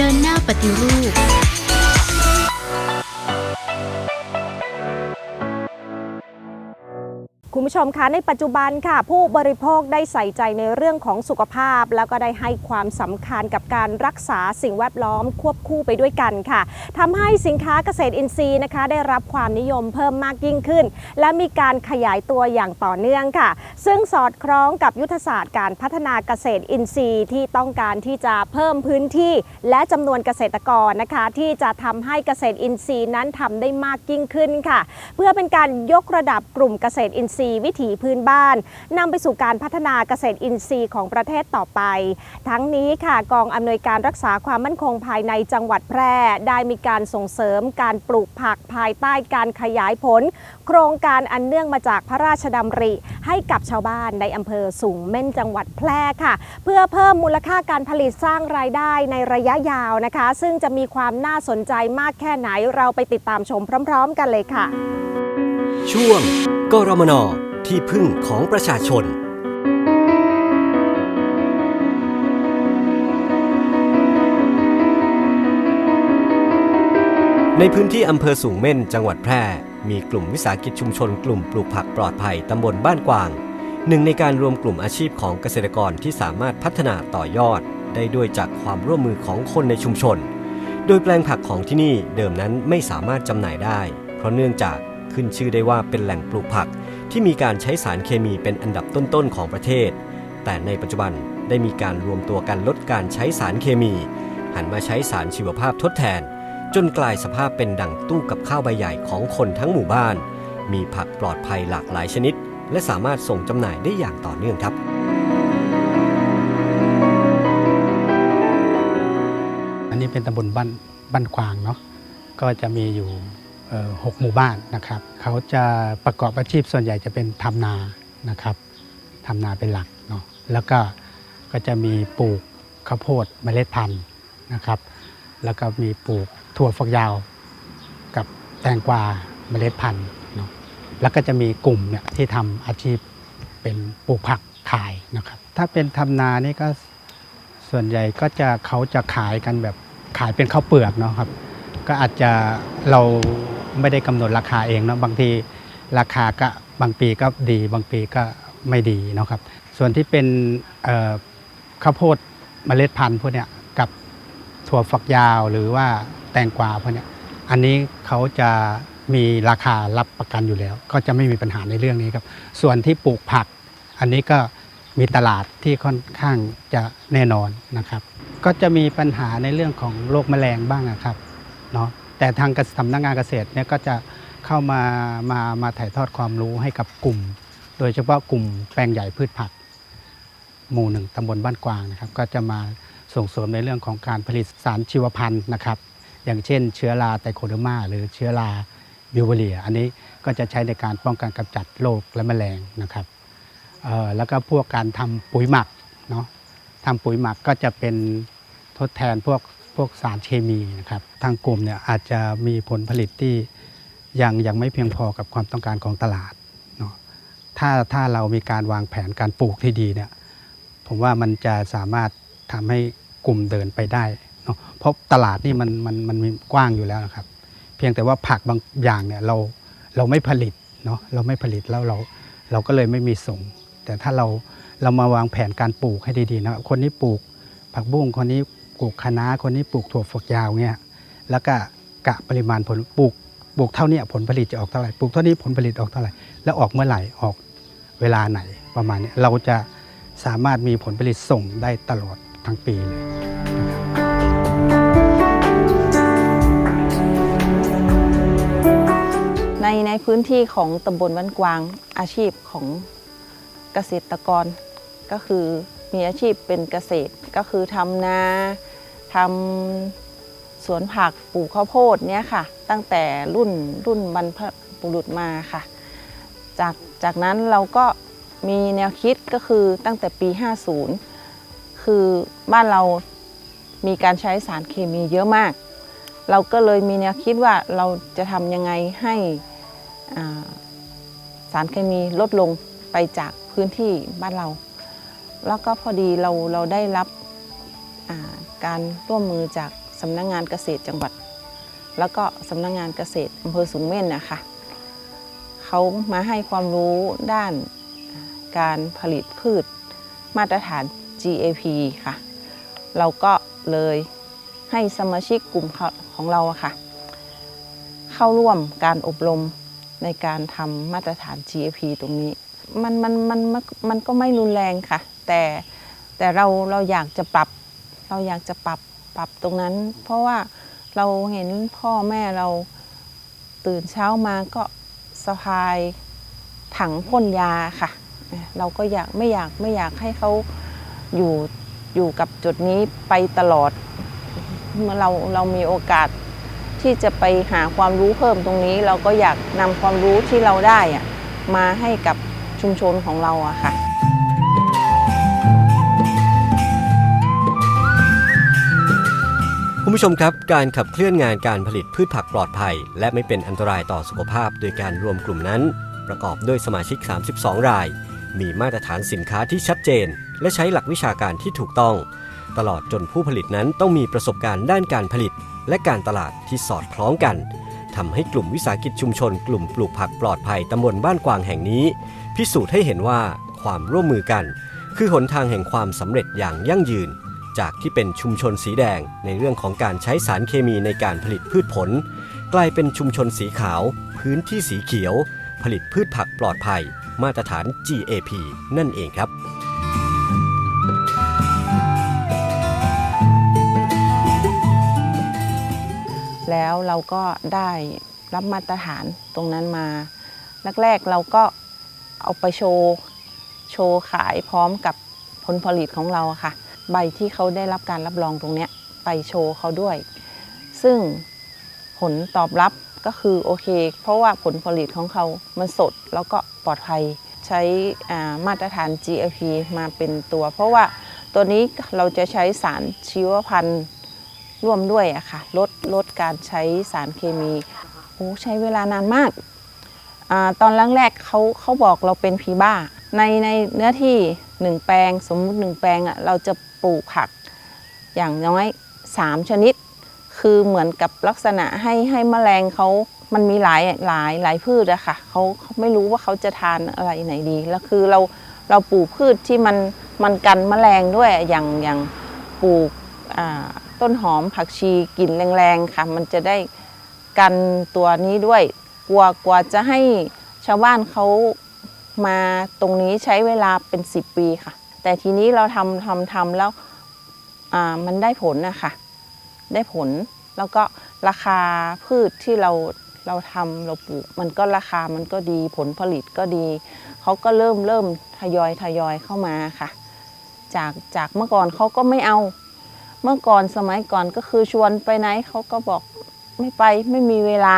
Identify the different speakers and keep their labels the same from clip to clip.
Speaker 1: เดินหน้าปฏิรูป
Speaker 2: คุณผู้ชมคะในปัจจุบันค่ะ ผู้บริโภคได้ใส่ใจในเรื่องของสุขภาพ แล้วก็ได้ให้ความสำคัญกับการรักษาสิ่งแวดล้อมควบคู่ไปด้วยกันค่ะทำให้สินค้าเกษตรอินทรีย์นะคะ ได้รับความนิยมเพิ่มมากยิ่งขึ้น และมีการขยายตัวอย่างต่อเนื่องค่ะ ซึ่งสอดคล้องกับยุทธศาสตร์การพัฒนาเกษตรอินทรีย์ที่ต้องการที่จะเพิ่มพื้นที่ และจำนวนเกษตรกรนะคะ ที่จะทำให้เกษตรอินทรีย์นั้นทำได้มากยิ่งขึ้นค่ะ เพื่อเป็นการยกระดับกลุ่มเกษตรอินทรีย์วิถีพื้นบ้านนำไปสู่การพัฒนาเกษตรอินทรีย์ของประเทศต่อไป ทั้งนี้ค่ะกองอำนวยการรักษาความมั่นคงภายในจังหวัดแพร่ ได้มีการส่งเสริมการปลูกผักภายใต้การขยายผล โครงการอันเนื่องมาจากพระราชดำริ ให้กับชาวบ้านในอำเภอสูงเม่นจังหวัดแพร่ค่ะ เพื่อเพิ่มมูลค่าการผลิตสร้างรายได้ในระยะยาวนะคะ ซึ่งจะมีความน่าสนใจมากแค่ไหนเราไปติดตามชมพร้อม ๆ กันเลยค่ะ
Speaker 3: ช่วงกรมนที่พึ่งของประชาชน ในพื้นที่อำเภอสูงเม่นจังหวัดแพร่ มีกลุ่มวิสาหกิจชุมชนกลุ่มปลูกผักปลอดภัยตำบลบ้านกวาง หนึ่งในการรวมกลุ่มอาชีพของเกษตรกรที่สามารถพัฒนาต่อยอด ได้ด้วยจากความร่วมมือของคนในชุมชน โดยแปลงผักของที่นี่เดิมนั้นไม่สามารถจำหน่ายได้ เพราะเนื่องจาก ขึ้นชื่อได้ว่าเป็นแหล่งปลูกผัก ที่มีการใช้สารเคมีเป็นอันดับต้นๆของประเทศ แต่ในปัจจุบันได้มีการรวมตัวกันลดการใช้สารเคมี หันมาใช้สารชีวภาพทดแทน จนกลายสภาพเป็นดังตู้กับข้าวใบใหญ่ของคนทั้งหมู่บ้าน มีผักปลอดภัยหลากหลายชนิด และสามารถส่งจำหน่ายได้อย่างต่อเนื่องครับ
Speaker 4: อันนี้เป็นตำบลบ้านบ้านกวางเนาะก็จะมีอยู่ หกหมู่บ้านนะครับเขาจะประกอบอาชีพส่วนใหญ่จะเป็นทำนานะครับทำนาเป็นหลักเนาะแล้วก็ก็จะมีปลูกข้าวโพดเมล็ดพันธุ์นะครับ แล้วก็มีปลูกถั่วฝักยาว กับแตงกวาเมล็ดพันธุ์เนาะแล้วก็จะมีกลุ่มเนี่ยที่ทำอาชีพเป็นปลูกผักขายนะครับ ถ้าเป็นทำนานี่ก็ส่วนใหญ่ก็จะเขาจะขายกันแบบขายเป็นข้าวเปลือกเนาะครับ ก็อาจจะเรา ไม่ได้กำหนดราคาเองเนาะบางทีราคาก็บางปีก็ดี บางปีก็ไม่ดีเนาะครับ ส่วนที่เป็นข้าวโพดเมล็ดพันธุ์พวกเนี้ยกับถั่วฝักยาวหรือว่าแตงกวาพวกเนี้ยอันนี้เขาจะมีราคารับประกันอยู่แล้ว ก็จะไม่มีปัญหาในเรื่องนี้ครับ ส่วนที่ปลูกผัก อันนี้ก็มีตลาดที่ค่อนข้างจะแน่นอนนะครับ ก็จะมีปัญหาในเรื่องของโรคแมลงบ้างนะครับเนาะ แต่ทางสำนักงานเกษตรเนี่ยก็จะเข้ามามามาถ่ายทอดความรู้ให้กับกลุ่ม โดยเฉพาะกลุ่มแปลงใหญ่พืชผัก หมู่หนึ่งตำบลบ้านกวางนะครับ ก็จะมาส่งเสริมในเรื่องของการผลิตสารชีวพันธุ์นะครับ อย่างเช่น เชื้อราไตโคเดอร์มาหรือเชื้อราบิวเวเรีย อันนี้ก็จะใช้ในการป้องกันกำจัดโรคและแมลงนะครับแล้วก็พวกการทำปุ๋ยหมักเนาะทำปุ๋ยหมักก็จะเป็นทดแทนพวก วกสารเคมีนะครับทางกลุ่มเนี่ยอาจจะมีผลผลิตที่ยังยังไม่เพียงพอกับความต้องการของตลาดเนาะถ้าถ้าเรามีการวางแผนการปลูกที่ดีเนี่ยผมว่ามันจะสามารถทำให้กลุ่มเดินไปได้เนาะเพราะตลาดนี่มันมันมันกว้างอยู่แล้วนะครับ เพียงแต่ว่าผักบางอย่างเนี่ยเราเราไม่ผลิตเนาะเราไม่ผลิตแล้วเราเราก็เลยไม่มีส่ง แต่ถ้าเราเรามาวางแผนการปลูกให้ดีๆนะคนนี้ปลูกผักบุ้งคนนี้ ปลูกคะน้าคนนี้ปลูกถั่วฝักยาวเนี่ยแล้วก็กะปริมาณผลปลูกปลูกเท่านี้ผลผลิตจะออกเท่าไหร่ปลูกเท่านี้ผลผลิตออกเท่าไหร่แล้วออกเมื่อไหร่ออกเวลาไหนประมาณนี้เราจะสามารถมีผลผลิตส่งได้ตลอดทั้งปีเลย
Speaker 5: ในในพื้นที่ของตำบลบ้านกวางอาชีพของเกษตรกรก็คือมีอาชีพเป็นเกษตรก็คือทำนา ทำสวนผักปลูกข้าวโพดเนี้ยค่ะ ตั้งแต่รุ่นรุ่นบรรพบุรุษมาค่ะ จากจากนั้นเราก็มีแนวคิดก็คือตั้งแต่ปี 50 คือบ้านเรามีการใช้สารเคมีเยอะมาก เราก็เลยมีแนวคิดว่าเราจะทำยังไงให้สารเคมีลดลงไปจากพื้นที่บ้านเรา แล้วก็พอดีเราเราได้รับ การร่วมมือจากสำนักงงานเกษตรจังหวัด แล้วก็สำนักงงานเกษตรอำเภอสูงเม่นนะคะเขามาให้ความรู้ด้านการผลิตพืชมาตรฐาน GAP ค่ะ เราก็เลยให้สมาชิกกลุ่มของเราค่ะ เข้าร่วมการอบรมในการทำมาตรฐาน GAP ตรงนี้มันมันมันมันก็ไม่รุนแรงค่ะ แต่แต่เราเราอยากจะปรับ เราอยากจะปรับปรับตรงนั้น เพราะว่าเราเห็นพ่อแม่เราตื่นเช้ามาก็สะพายถังพ่นยาค่ะ เราก็อยากไม่อยากไม่อยากให้เขาอยู่อยู่กับจุดนี้ไปตลอดเมื่อเราเรามีโอกาสที่จะไปหาความรู้เพิ่มตรงนี้ เราก็อยากนำความรู้ที่เราได้อะมาให้กับชุมชนของเราอะค่ะ
Speaker 3: คุณผู้ชมครับ การขับเคลื่อนงานการผลิตพืชผักปลอดภัย และไม่เป็นอันตรายต่อสุขภาพ โดยการรวมกลุ่มนั้น ประกอบด้วยสมาชิก 32 ราย มีมาตรฐานสินค้าที่ชัดเจน และใช้หลักวิชาการที่ถูกต้อง ตลอดจนผู้ผลิตนั้นต้องมีประสบการณ์ด้านการผลิต และการตลาดที่สอดคล้องกันทำให้กลุ่มวิสาหกิจชุมชน กลุ่มปลูกผักปลอดภัยตำบลบ้านกวางแห่งนี้ พิสูจน์ให้เห็นว่าความร่วมมือกัน คือหนทางแห่งความสำเร็จอย่างยั่งยืน จากที่เป็นชุมชนสีแดง ในเรื่องของการใช้สารเคมีในการผลิตพืชผล กลายเป็นชุมชนสีขาว พื้นที่สีเขียว ผลิตพืชผักปลอดภัย มาตรฐาน GAP นั่นเองครับ
Speaker 5: แล้วเราก็ได้รับมาตรฐานตรงนั้นมาแรกๆเราก็เอาไปโชว์ โชว์ขายพร้อมกับผลผลิตของเราค่ะ ใบที่เขาได้รับการรับรองตรงเนี้ยไปโชว์เขาด้วย ซึ่งผลตอบรับก็คือโอเค เพราะว่าผลผลิตของเขามันสดแล้วก็ปลอดภัยใช้มาตรฐาน GLP มาเป็นตัว เพราะว่าตัวนี้เราจะใช้สารชีวพันธุ์ร่วมด้วยอะค่ะลดลดการใช้สารเคมีโอ้ใช้เวลานานมากอตอนแรกๆเขาเขาบอกเราเป็นพีบ้า ในในเนื้อที่หนึ่งแปลง สมมุติหนึ่งแปลงอะเราจะ ปลูกผัก อย่างน้อย 3 ชนิด คือเหมือนกับลักษณะให้ให้แมลงเขามันมีหลายหลายหลายพืชอะค่ะเขาเขาไม่รู้ว่าเขาจะทานอะไรไหนดี แล้วคือเราเราปลูกพืชที่มันมันกันแมลงด้วยอย่างอย่างปลูกต้นหอมผักชีกลิ่นแรงๆค่ะ มันจะได้กันตัวนี้ด้วยกลัวกว่าจะให้ชาวบ้านเขามาตรงนี้ใช้เวลาเป็น 10 ปีค่ะ แต่ทีนี้เราทำทำทำแล้วมันได้ผลนะคะได้ผลแล้วก็ราคาพืชที่เราเราทำเราปลูกมันก็ราคามันก็ดีผลผลิตก็ดีเขาก็เริ่มเริ่มทยอยทยอยเข้ามาค่ะ จากจากเมื่อก่อนเขาก็ไม่เอา เมื่อก่อนสมัยก่อนก็คือชวนไปไหนเขาก็บอกไม่ไปไม่มีเวลา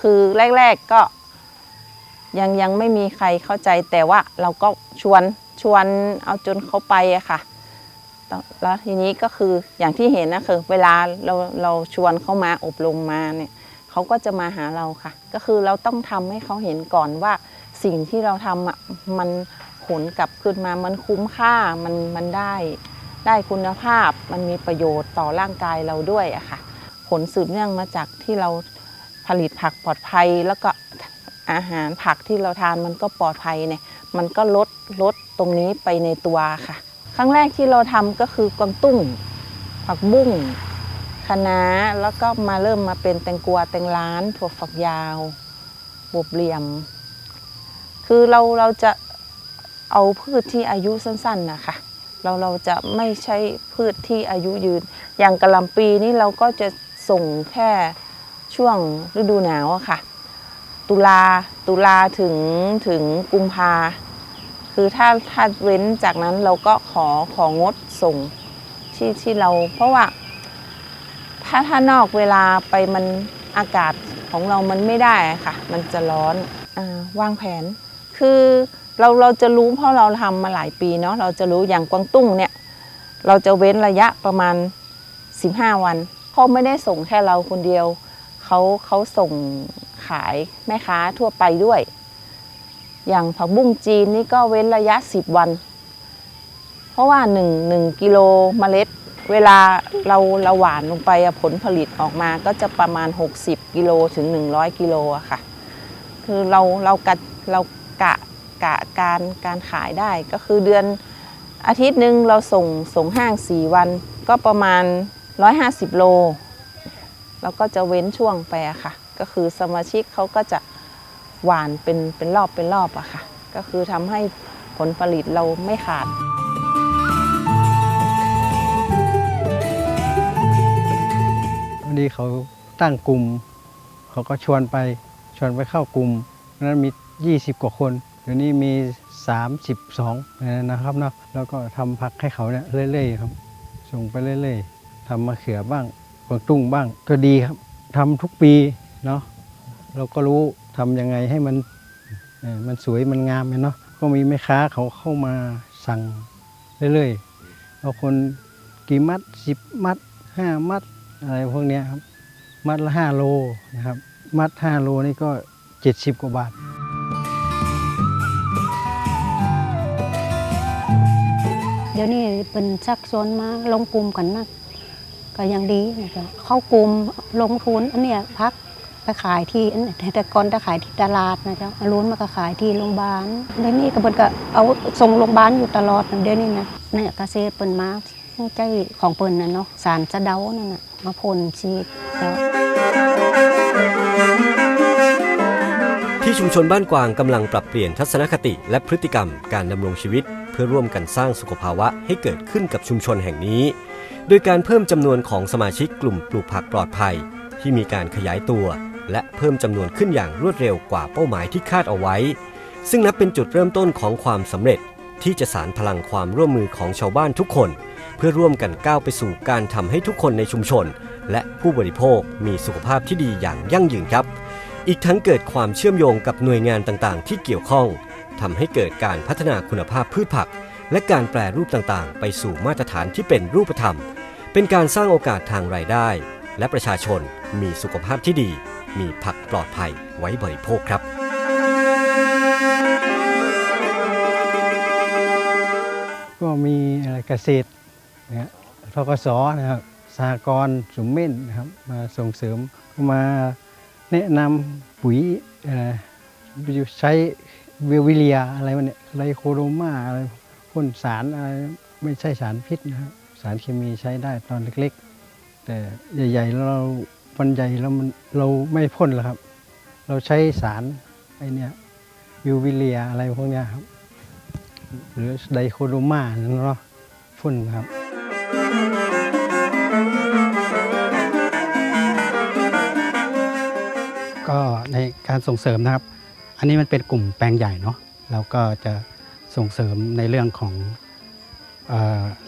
Speaker 5: คือแรก ๆก็ยังยังไม่มีใครเข้าใจแต่ว่าเราก็ชวน ชวนเอาจนเขาไปอะค่ะ แล้วทีนี้ก็คืออย่างที่เห็นนะคือเวลาเราเราชวนเขามาอบรมมาเนี่ยเขาก็จะมาหาเราค่ะ ก็คือเราต้องทำให้เขาเห็นก่อนว่าสิ่งที่เราทำอะมันผลกลับขึ้นมามันคุ้มค่ามันมันได้ได้คุณภาพมันมีประโยชน์ต่อร่างกายเราด้วยอะค่ะ ผลสืบเนื่องมาจากที่เราผลิตผักปลอดภัย แล้วก็อาหารผักที่เราทานมันก็ปลอดภัยเนี่ย มันก็ลดลดตรงนี้ไปในตัวค่ะ ครั้งแรกที่เราทำก็คือกวางตุ้ง ผักบุ้งคะน้าแล้วก็มาเริ่มมาเป็นแตงกวาแตงล้านถั่วฝักยาวบวบเหลี่ยม คือเราเราจะเอาพืชที่อายุสั้นๆนะคะเราเราจะไม่ใช้พืชที่อายุยืน อย่างกะหล่ำปีนี่เราก็จะส่งแค่ช่วงฤดูหนาวอะค่ะ ตุลาตุลาถึงถึงกุมภา คือถ้าถ้าเว้นจากนั้นเราก็ขอของดส่งที่ที่เรา เพราะว่า ถ้าถ้านอกเวลาไปมันอากาศของเรามันไม่ได้ค่ะ มันจะร้อนอวางแผน คือเราเราจะรู้เพราะเราทำมาหลายปีเนาะเราจะรู้อย่างกวางตุ้งเนี่ย เราจะเว้นระยะประมาณ 15 วันเขาไม่ได้ส่งแค่เราคนเดียวเขาเขาส่งขายแม่ค้าทั่วไปด้วย อย่างผักบุ้งจีนนี่ก็เว้นระยะ 10 วัน เพราะว่า 1 1กิโลเมล็ด เวลาเราเราหวานลงไปผลผลิตออกมาก็จะประมาณ 60 กิโลถึง 100 กิโลอะค่ะ คือเราเรากะเรากะกะการการขายได้ก็คือเดือนอาทิตย์หนึ่งเราส่งส่งห้าง 4 วัน ก็ประมาณ 150 โล แล้วก็จะเว้นช่วงไปอะค่ะ ก็คือสมาชิกเขาก็จะ หวานเป็นเป็นรอบเป็นรอบอะค่ะ ก็คือทำให้ผลผลิตเราไม่ขาด
Speaker 1: วันนี้เขาตั้งกลุ่ม เขาก็ชวนไปชวนไปเข้ากลุ่มนั้นมี 20 กว่าคนเดี๋ยวนี้มี 32นะครับเนาะแล้วก็ทำผักให้เขาเนี่ยเรื่อยๆครับ ส่งไปเรื่อยๆทำมะเขือบ้างกวางตุ้งบ้างก็ดีครับทำทุกปีเนาะเราก็รู้ ทำยังไงให้มันมันสวยมันงามเนาะก็มีแม่ค้าเขาเข้ามาสั่งเรื่อยๆเอาคนกี่มัด10มัด5มัดอะไรพวกนี้ครับ มัดละ5โลนะครับ มัด5โลนี่ก็70กว่าบาท
Speaker 6: เดี๋ยวนี้เป็นชักชวนมาลงกลุ่มกันมากก็ยังดีนะจ๊ะเข้ากลุ่มลงทุนอันเนี้ยพัก ไปขายที่แต่ก่อนจะขายที่ตลาดนะจ๊ะอารุนมาก็ขายที่โรงพยาบาลเดี๋ยวนี้ก็เปินก็เอาส่งโรงพยาบาลอยู่ตลอดเดี๋ยวนี้นะเนี่ยเกษตรเปินมาใจของเปินนะเนาะสารสะเดานั่นน่ะมาพ่นฉีดแล้ว
Speaker 3: ที่ชุมชนบ้านกวางกำลังปรับเปลี่ยนทัศนคติและพฤติกรรมการดำรงชีวิต เพื่อร่วมกันสร้างสุขภาวะให้เกิดขึ้นกับชุมชนแห่งนี้ โดยการเพิ่มจำนวนของสมาชิกกลุ่มปลูกผักปลอดภัย ที่มีการขยายตัว และเพิ่มจำนวนขึ้นอย่างรวดเร็วกว่าเป้าหมายที่คาดเอาไว้ ซึ่งนับเป็นจุดเริ่มต้นของความสำเร็จที่จะสารพลังความร่วมมือของชาวบ้านทุกคน เพื่อร่วมกันก้าวไปสู่การทำให้ทุกคนในชุมชน และผู้บริโภคมีสุขภาพที่ดีอย่างยั่งยืนครับ อีกทั้งเกิดความเชื่อมโยงกับหน่วยงานต่างๆ ที่เกี่ยวข้องทำให้เกิดการพัฒนาคุณภาพพืชผัก และการแปรรูปต่างๆ ไปสู่มาตรฐานที่เป็นรูปธรรม เป็นการสร้างโอกาสทางรายได้ และประชาชนมีสุขภาพที่ดี มีผักปลอดภัยไว้บริโภคครับ
Speaker 1: ก็มีอะไรเกษตรนะฮะทกสนะครับสหกรณ์สุมเม่นนะครับมาส่งเสริมมาแนะนำปุ๋ยเอ่อใช้เวลวิเลียอะไรมันเนี่ยไรโคโรมาอะไรพ่นสารอะไรไม่ใช่สารพิษนะครับสารเคมีใช้ได้ตอนเล็ก ๆ แต่ใหญ่ๆแล้วเรา วันใหญ่แล้วมันเราไม่พ่นแล้วครับ เราใช้สารไอเนี้ยวิววิเลียอะไรพวกเนี้ยครับ หรือไดโคโดมานั่นเนาะฝุ่นครับ
Speaker 4: ก็ในการส่งเสริมนะครับ อันนี้มันเป็นกลุ่มแปลงใหญ่เนาะเราก็จะส่งเสริมในเรื่องของ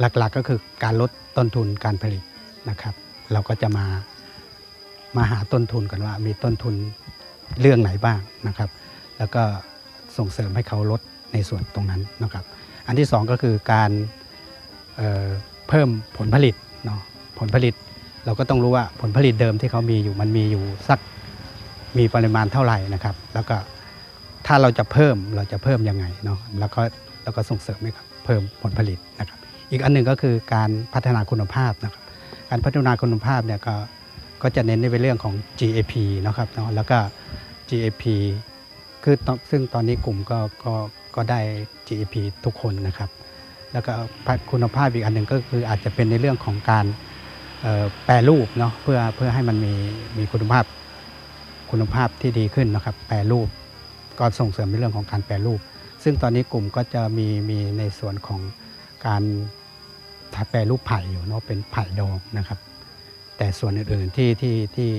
Speaker 4: หลักๆก็คือการลดต้นทุนการผลิตนะครับ เราก็จะมา มาหาต้นทุนกันว่ามีต้นทุนเรื่องไหนบ้างนะครับ แล้วก็ส่งเสริมให้เขาลดในส่วนตรงนั้นนะครับ อันที่สองก็คือการเเพิ่มผลผลิตเนาะผลผลิตเราก็ต้องรู้ว่าผลผลิตเดิมที่เขามีอยู่มันมีอยู่สักมีปริมาณเท่าไหร่นะครับ แล้วก็ถ้าเราจะเพิ่มเราจะเพิ่มยังไงเนาะแล้วก็แล้วก็ส่งเสริมให้กับเพิ่มผลผลิตนะครับ อีกอันหนึ่งก็คือการพัฒนาคุณภาพนะครับ การพัฒนาคุณภาพเนี่ยก็ ก็จะเน้นในเรื่องของ GAP นะครับเนาะแล้วก็ GAP คือซึ่งตอนนี้กลุ่มก็ก็ก็ได้ GAP ทุกคนนะครับ แล้วก็คุณภาพอีกอันหนึ่งก็คืออาจจะเป็นในเรื่องของการแปรรูปเนาะเพื่อเพื่อให้มันมีมีคุณภาพคุณภาพที่ดีขึ้นนะครับ แปรรูปก็ส่งเสริมในเรื่องของการแปรรูป ซึ่งตอนนี้กลุ่มก็จะมีมีในส่วนของการแปรรูปไผ่อยู่เนาะเป็นไผ่ดองนะครับ แต่ส่วนอื่นๆที่ที่ที่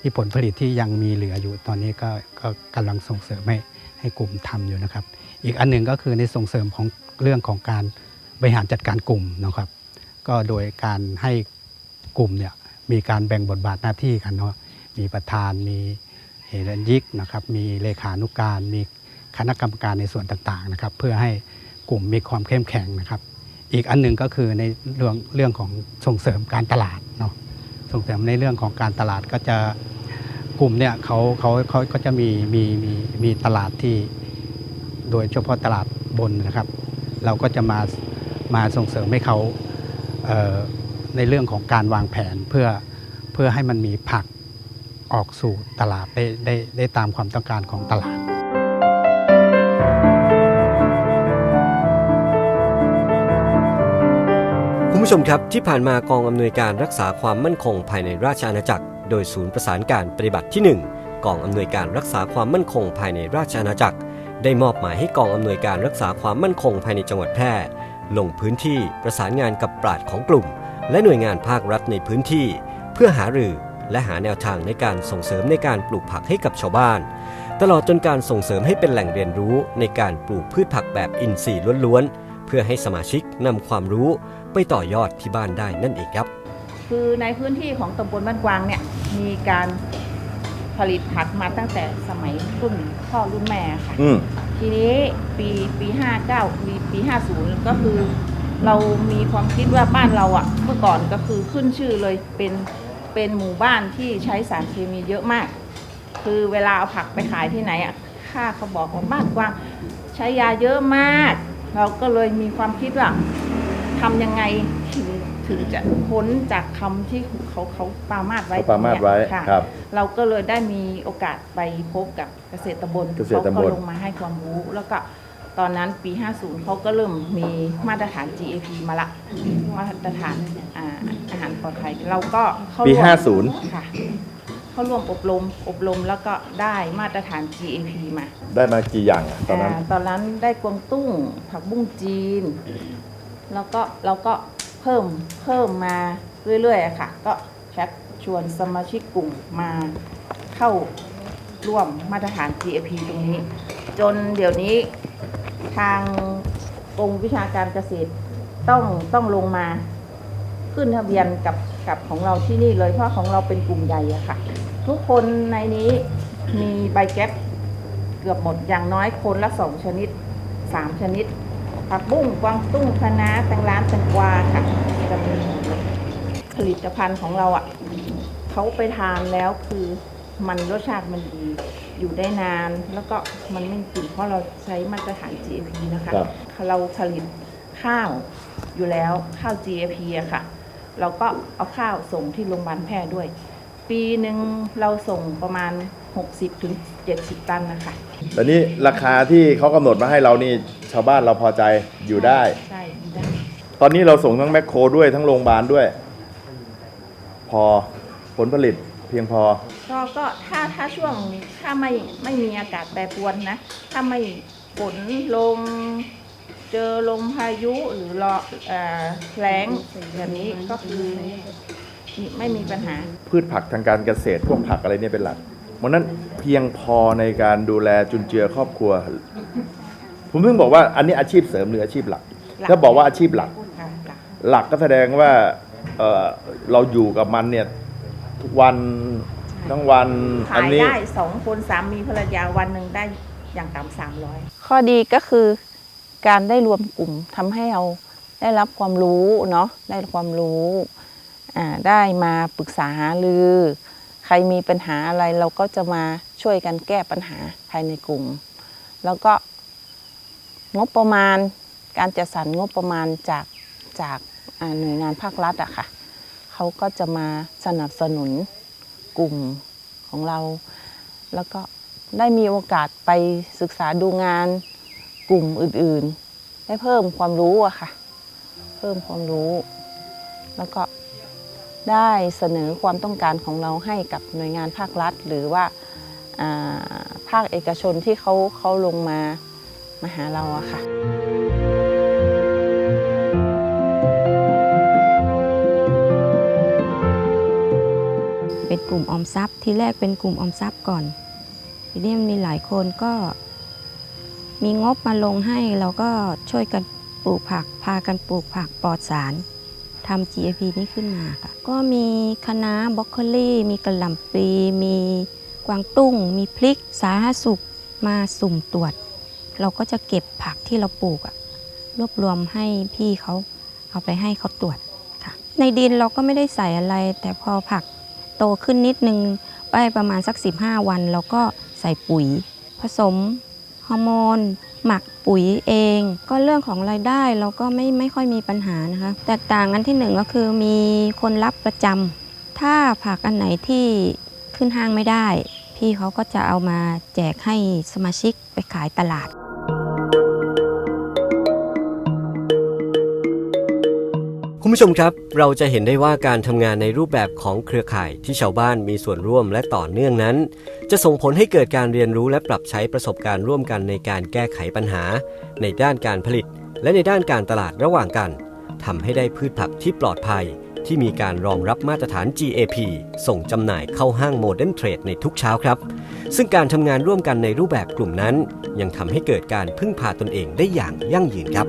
Speaker 4: ที่ผลผลิตที่ยังมีเหลืออยู่ตอนนี้ก็ก็กำลังส่งเสริมให้ให้กลุ่มทำอยู่นะครับ อีกอันหนึ่งก็คือในส่งเสริมของเรื่องของการบริหารจัดการกลุ่มนะครับ ก็โดยการให้กลุ่มเนี่ยมีการแบ่งบทบาทหน้าที่กันเนาะมีประธานมีเฮรันยิกนะครับมีเลขานุการ มีคณะกรรมการในส่วนต่างๆนะครับ เพื่อให้กลุ่มมีความเข้มแข็งนะครับ อีกอันหนึ่งก็คือในเรื่องเรื่องของส่งเสริมการตลาดเนาะ ส่งเสริมในเรื่องของการตลาดก็จะกลุ่มเนี่ยเขาเขาเขาก็จะมีมีมีมีตลาดที่ โดยเฉพาะตลาดบนนะครับ เราก็จะมามาส่งเสริมให้เขาเในเรื่องของการวางแผนเพื่อเพื่อให้มันมีผักออกสู่ตลาดได้ได้ได้ตามความต้องการของตลาด
Speaker 3: ผู้ชมครับที่ผ่านมากองอำนวยการรักษาความมั่นคงภายในราชอาณาจักร โดยศูนย์ประสานการปฏิบัติที่ 1 กองอำนวยการรักษาความมั่นคงภายในราชอาณาจักร ได้มอบหมายให้กองอำนวยการรักษาความมั่นคงภายในจังหวัดแพร่ลงพื้นที่ประสานงานกับปราชญ์ของกลุ่ม และหน่วยงานภาครัฐในพื้นที่ เพื่อหารือและหาแนวทางในการส่งเสริมในการปลูกผักให้กับชาวบ้าน ตลอดจนการส่งเสริมให้เป็นแหล่งเรียนรู้ในการปลูกพืชผักแบบอินทรีย์ล้วนๆ เพื่อให้สมาชิกนำความรู้ไปต่อยอดที่บ้านได้นั่นเองครับ
Speaker 5: คือในพื้นที่ของตำบลบ้านกวางเนี่ยมีการผลิตผักมาตั้งแต่สมัยรุ่นพ่อรุ่นแม่ค่ะ
Speaker 7: อืม
Speaker 5: ทีนี้ปีปี 59ปีปี 50 ก็คือ เรามีความคิดว่าบ้านเราอะ่ะเมื่อก่อนก็คือขึ้นชื่อเลยเป็นเป็นหมู่บ้านที่ใช้สารเคมีเยอะมาก คือเวลาเอาผักไปขายที่ไหนอะ่ะค่าเขาบอกว่าบ้านกว้าง ใช้ยาเยอะมาก เราก็เลยมีความคิดว่าทำยังไงถึงถึงจะพ้นจากคำที่เขาเขาปรามาดไว้
Speaker 7: เขาปรามาสไว้
Speaker 5: ตงเนี้ยค่ะ
Speaker 7: ครับ
Speaker 5: เราก็เลยได้มีโอกาสไปพบกับเกษตรตำบล
Speaker 7: เกษตรตำบล
Speaker 5: เขาก็ลงมาให้ความรู้ แล้วก็ตอนนั้นปี 50เขาก็เริ่มมีมาตรฐาน GAP มาละ มาตรฐานอ่าอาหารปลอดภัยเราก็เข้า
Speaker 7: ปี
Speaker 5: ร่วม
Speaker 7: 50
Speaker 5: ค่ะ เข้าร่วมอบรม อบรมแล้วก็ได้มาตรฐาน GAP มา
Speaker 7: ได้มากี่อย่างอะตอนนั้นา
Speaker 5: ตอนนั้นได้กวางตุ้ง ผักบุ้งจีน แล้วก็เราก็เพิ่มเพิ่มมาเรื่อยๆอะค่ะ ก็ชักชวนสมาชิกกลุ่มมาเข้าร่วมมาตรฐาน GAP ตรงนี้ จนเดี๋ยวนี้ทางกรมวิชาการเกษตรต้องต้องลงมา ขึ้นทะเบียนกับกับของเราที่นี่เลยเพราะของเราเป็นกลุ่มใหญ่อะค่ะ ทุกคนในนี้มีใบแก๊ปเกือบหมดอย่างน้อยคนละสองชนิดสามชนิด ผักบุ้งกวางตุ้งคะน้าแตงร้านแตงกวาค่ะจะมีหมดเลยผลิตภัณฑ์ของเราอะเขาไปทานแล้วคือมันรสชาติมันดีอยู่ได้นาน แล้วก็มันไม่กลิ่นเพราะเราใช้มาตรฐาน GAP นะคะ
Speaker 7: ครับ
Speaker 5: เราผลิตข้าวอยู่แล้วข้าว GAP อะค่ะ เราก็เอาข้าวส่งที่โรงพยาบาลแพทย์ด้วย ปีหนึ่งเราส่งประมาณ 60-70ถึง70 ตันนะคะ
Speaker 7: แต่นี่ราคาที่เขากำหนดมาให้เรานี่ชาวบ้านเราพอใจอยู่ได้
Speaker 5: ใช่ได้
Speaker 7: ตอนนี้เราส่งทั้งแมคโครด้วยทั้งโรงพยาบาลด้วย พอผลผลิตเพียงพอ
Speaker 5: ก็ก็ถ้าถ้าช่วงถ้าไม่ไม่มีอากาศแปรปรวนนะ ถ้าไม่ฝนลมเจอลมพายุหรือรอเอ่อแล้งแบบนี้ก็คือ ไม่มีปัญหา
Speaker 7: พืชผักทางการเกษตรพวกผักอะไรเนี่ยเป็นหลักวันนั้นเพียงพอในการดูแลจุนเจือครอบครัว ผมเพิ่งบอกว่าอันนี้อาชีพเสริมหรืออาชีพหลัก
Speaker 5: หลัก
Speaker 7: ถ้าบอกว่าอาชีพหลัก
Speaker 5: ค่ะค่ะ
Speaker 7: หลักก็แสดงว่าเอ่อเราอยู่กับมันเนี่ยทุกวันทั้งวัน
Speaker 5: ขา
Speaker 7: อัน
Speaker 5: ย
Speaker 7: นี้
Speaker 5: ได้สองคนสามีภรรยาวันหนึ่งได้อย่างต่ำสามร้อย
Speaker 8: ข้อดีก็คือการได้รวมกลุ่มทำให้เราได้รับความรู้เนาะได้ความรู้อ่า ได้มาปรึกษาหารือ ใครมีปัญหาอะไรเราก็จะมาช่วยกันแก้ปัญหาภายในกลุ่ม แล้วก็งบประมาณการจัดสรรงบประมาณจากจากหน่วยงานภาครัฐอะค่ะเขาก็จะมาสนับสนุนกลุ่มของเรา แล้วก็ได้มีโอกาสไปศึกษาดูงานกลุ่มอื่นๆ ได้เพิ่มความรู้อะค่ะ เพิ่มความรู้ แล้วก็ ได้เสนอความต้องการของเราให้กับหน่วยงานภาครัฐ หรือว่าภาคเอกชนที่เขาเขาลงมามาหาเราอะค่ะ
Speaker 9: เป็นกลุ่มออมทรัพย์ที่แรกเป็นกลุ่มออมทรัพย์ก่อนทีนี้มันมีหลายคนก็มีงบมาลงให้เราก็ช่วยกันปลูกผัก พากันปลูกผักปลอดสาร ทำ GAP นี้ขึ้นมาค่ะ ก็มีคะน้าบรอกโคลีมีกระหล่ำปลีมีกวางตุ้ง มีพริก สาธารณสุขมาสุ่มตรวจ เราก็จะเก็บผักที่เราปลูกอะรวบรวมให้พี่เขาเอาไปให้เขาตรวจค่ะ ในดินเราก็ไม่ได้ใส่อะไร แต่พอผักโตขึ้นนิดนึงไปประมาณสัก 15 วัน เราก็ใส่ปุ๋ย ผสมฮอร์โมน หมักปุ๋ยเอง ก็เรื่องของรายได้เราก็ไม่ไม่ค่อยมีปัญหานะคะ แตกต่างกันที่หนึ่งก็คือมีคนรับประจำถ้าผักอันไหนที่ขึ้นห้างไม่ได้ พี่เขาก็จะเอามาแจกให้สมาชิกไปขายตลาด
Speaker 3: คุณผู้ชมครับ เราจะเห็นได้ว่าการทำงานในรูปแบบของเครือข่ายที่ชาวบ้านมีส่วนร่วมและต่อเนื่องนั้น จะส่งผลให้เกิดการเรียนรู้และปรับใช้ประสบการณ์ร่วมกันในการแก้ไขปัญหา ในด้านการผลิต และในด้านการตลาดระหว่างกันทำให้ได้พืชผักที่ปลอดภัย ที่มีการรองรับมาตรฐาน GAP ส่งจำหน่ายเข้าห้างโมเดิร์นเทรดในทุกเช้าครับ ซึ่งการทำงานร่วมกันในรูปแบบกลุ่มนั้น ยังทำให้เกิดการพึ่งพาตนเองได้อย่างยั่งยืนครับ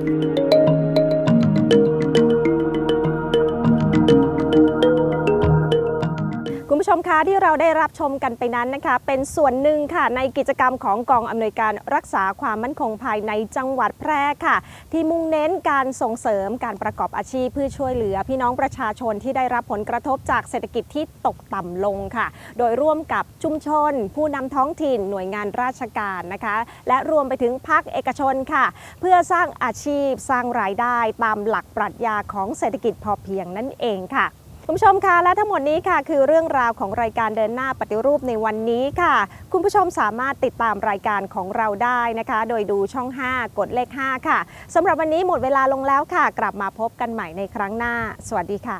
Speaker 2: ที่เราได้รับชมกันไปนั้นนะคะ เป็นส่วนหนึ่งค่ะในกิจกรรมของกองอำนวยการรักษาความมั่นคงภายในจังหวัดแพร่ค่ะ ที่มุ่งเน้นการส่งเสริมการประกอบอาชีพเพื่อช่วยเหลือ พี่น้องประชาชนที่ได้รับผลกระทบจากเศรษฐกิจที่ตกต่ำลงค่ะ โดยร่วมกับชุมชน ผู้นำท้องถิ่นหน่วยงานราชการนะคะ และรวมไปถึงภาคเอกชนค่ะ เพื่อสร้างอาชีพสร้างรายได้ตามหลักปรัชญาของเศรษฐกิจพอเพียงนั่นเองค่ะ คุณผู้ชมคะและทั้งหมดนี้ค่ะ คือเรื่องราวของรายการเดินหน้าปฏิรูปในวันนี้ค่ะ คุณผู้ชมสามารถติดตามรายการของเราได้นะคะ โดยดูช่อง 5 กดเลข 5 ค่ะสำหรับวันนี้หมดเวลาลงแล้วค่ะ กลับมาพบกันใหม่ในครั้งหน้า สวัสดีค่ะ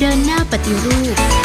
Speaker 10: เดินหน้าปฏิรูป